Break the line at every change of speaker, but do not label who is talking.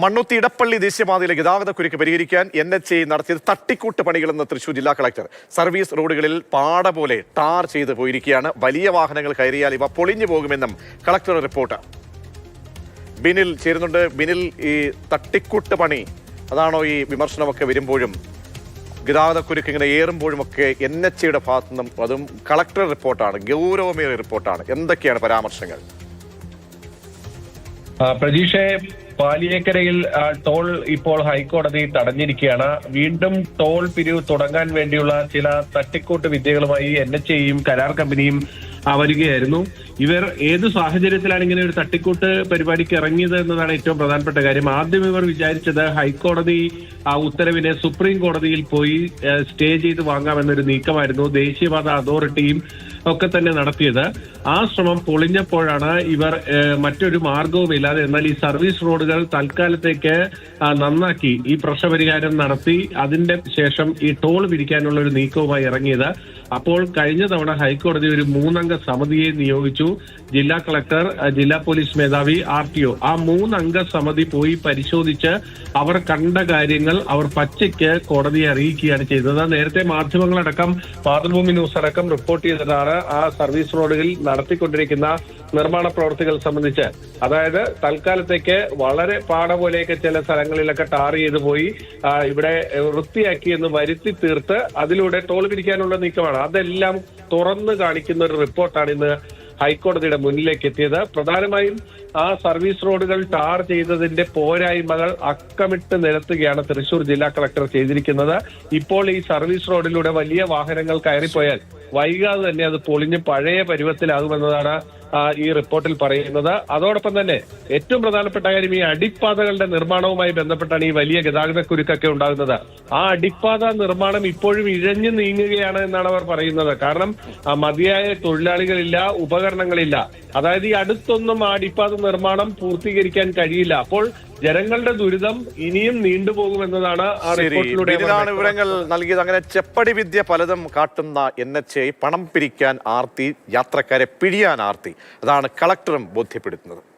മണ്ണുത്തി ഇടപ്പള്ളി ദേശീയപാതയിലെ ഗതാഗതക്കുരുക്ക് പരിഹരിക്കാൻ എൻ എച്ച് എ നടത്തിയത് തട്ടിക്കൂട്ട് പണികളെന്ന് തൃശൂർ ജില്ലാ കളക്ടർ. സർവീസ് റോഡുകളിൽ പാട പോലെ ടാർ ചെയ്ത് പോയിരിക്കുകയാണ്. വലിയ വാഹനങ്ങൾ കയറിയാൽ ഇവ പൊളിഞ്ഞു പോകുമെന്നും കളക്ടറുടെ റിപ്പോർട്ട്. ബിനിൽ ചേരുന്നുണ്ട്. ബിനിൽ ഈ തട്ടിക്കൂട്ട് പണി അതാണോ ഈ വിമർശനമൊക്കെ വരുമ്പോഴും? ഗതാഗതക്കുരുക്ക് ഇങ്ങനെ ഏറുമ്പോഴുമൊക്കെ എൻ എച്ച് എയുടെ ഭാഗത്തു നിന്നും അതും കളക്ടർ റിപ്പോർട്ടാണ് ഗൗരവമേറിയ റിപ്പോർട്ടാണ്. എന്തൊക്കെയാണ് പരാമർശങ്ങൾ?
ആ, പ്രതീക്ഷെ പാലിയേക്കരയിൽ ടോൾ ഇപ്പോൾ ഹൈക്കോടതി തടഞ്ഞിരിക്കുകയാണ്. വീണ്ടും ടോൾ പിരിവ് തുടങ്ങാൻ വേണ്ടിയുള്ള ചില തട്ടിക്കൂട്ട് വിദ്യകളുമായി എൻ എച്ച് എയും കരാർ കമ്പനിയും വരികയായിരുന്നു. ഇവർ ഏത് സാഹചര്യത്തിലാണ് ഇങ്ങനെ ഒരു തട്ടിക്കൂട്ട് പരിപാടിക്ക് ഇറങ്ങിയത് എന്നതാണ് ഏറ്റവും പ്രധാനപ്പെട്ട കാര്യം. ആദ്യം ഇവർ വിചാരിച്ചത് ഹൈക്കോടതി ആ ഉത്തരവിനെ സുപ്രീം കോടതിയിൽ പോയി സ്റ്റേ ചെയ്ത് വാങ്ങാമെന്നൊരു നീക്കമായിരുന്നു. ദേശീയപാത അതോറിറ്റിയും ഒക്കെ തന്നെ നടത്തിയത്. ആ ശ്രമം പൊളിഞ്ഞപ്പോഴാണ് ഇവർ മറ്റൊരു മാർഗവുമില്ലാതെ എന്നാൽ ഈ സർവീസ് റോഡുകൾ തൽക്കാലത്തേക്ക് നന്നാക്കി. ഈ പ്രശ്നപരിഹാരം നടത്തി അതിന്റെ ശേഷം ഈ ടോൾ പിരിക്കാനുള്ള ഒരു നീക്കവുമായി ഇറങ്ങിയത് അപ്പോൾ കഴിഞ്ഞ തവണ ഹൈക്കോടതി ഒരു മൂന്നംഗ സമിതിയെ നിയോഗിച്ചു. ജില്ലാ കളക്ടർ ജില്ലാ പോലീസ് മേധാവി ആർ ടി ഒ. ആ മൂന്നംഗ സമിതി പോയി പരിശോധിച്ച് അവർ കണ്ട കാര്യങ്ങൾ അവർ പച്ചയ്ക്ക് കോടതിയെ അറിയിക്കുകയാണ് ചെയ്തത്. നേരത്തെ മാധ്യമങ്ങളടക്കം മാതൃഭൂമി ന്യൂസ് അടക്കം റിപ്പോർട്ട് ചെയ്തതാണ് ആ സർവീസ് റോഡുകളിൽ നടത്തിക്കൊണ്ടിരിക്കുന്ന നിർമ്മാണ പ്രവർത്തികൾ സംബന്ധിച്ച്. അതായത് തൽക്കാലത്തേക്ക് വളരെ പാട പോലെയൊക്കെ ചില സ്ഥലങ്ങളിലൊക്കെ ടാർ ചെയ്ത് പോയി ഇവിടെ വൃത്തിയാക്കി എന്ന് വരുത്തി തീർത്ത് അതിലൂടെ ടോൾ പിരിക്കാനുള്ള നീക്കമാണ്. അതെല്ലാം തുറന്നു കാണിക്കുന്ന ഒരു റിപ്പോർട്ടാണ് ഇന്ന് ഹൈക്കോടതിയുടെ മുന്നിലേക്ക് എത്തിയത്. പ്രധാനമായും ആ സർവീസ് റോഡുകൾ ടാർ ചെയ്തതിന്റെ പോരായ്മകൾ അക്കമിട്ട് നിരത്തുകയാണ് തൃശൂർ ജില്ലാ കളക്ടർ ചെയ്തിരിക്കുന്നത്. ഇപ്പോൾ ഈ സർവീസ് റോഡിലൂടെ വലിയ വാഹനങ്ങൾ കയറിപ്പോയാൽ വൈകാതെ തന്നെ അത് പൊളിഞ്ഞ് പഴയ പരുവത്തിലാകുമെന്നതാണ് ഈ റിപ്പോർട്ടിൽ പറയുന്നത്. അതോടൊപ്പം തന്നെ ഏറ്റവും പ്രധാനപ്പെട്ട കാര്യം ഈ അടിപ്പാതകളുടെ നിർമ്മാണവുമായി ബന്ധപ്പെട്ടാണ് ഈ വലിയ ഗതാഗത കുരുക്കൊക്കെ ഉണ്ടാകുന്നത്. ആ അടിപ്പാത നിർമ്മാണം ഇപ്പോഴും ഇഴഞ്ഞു നീങ്ങുകയാണ് എന്നാണ് അവർ പറയുന്നത്. കാരണം മതിയായ തൊഴിലാളികളില്ല ഉപകരണങ്ങളില്ല. അതായത് ഈ അടുത്തൊന്നും ആ അടിപ്പാത നിർമ്മാണം പൂർത്തീകരിക്കാൻ കഴിയില്ല. അപ്പോൾ ജനങ്ങളുടെ ദുരിതം ഇനിയും നീണ്ടുപോകുമെന്നതാണ് ആ റിപ്പോർട്ടിലൂടെ
വിവരങ്ങൾ നൽകിയത്. അങ്ങനെ ചെപ്പടി വിദ്യ പലതും കാട്ടുന്ന എൻ എച്ച് ഐ പണം പിരിക്കാൻ ആർത്തി യാത്രക്കാരെ പിഴിയാൻ ആർത്തി. അതാണ് കളക്ടറും ബോധ്യപ്പെടുത്തുന്നത്.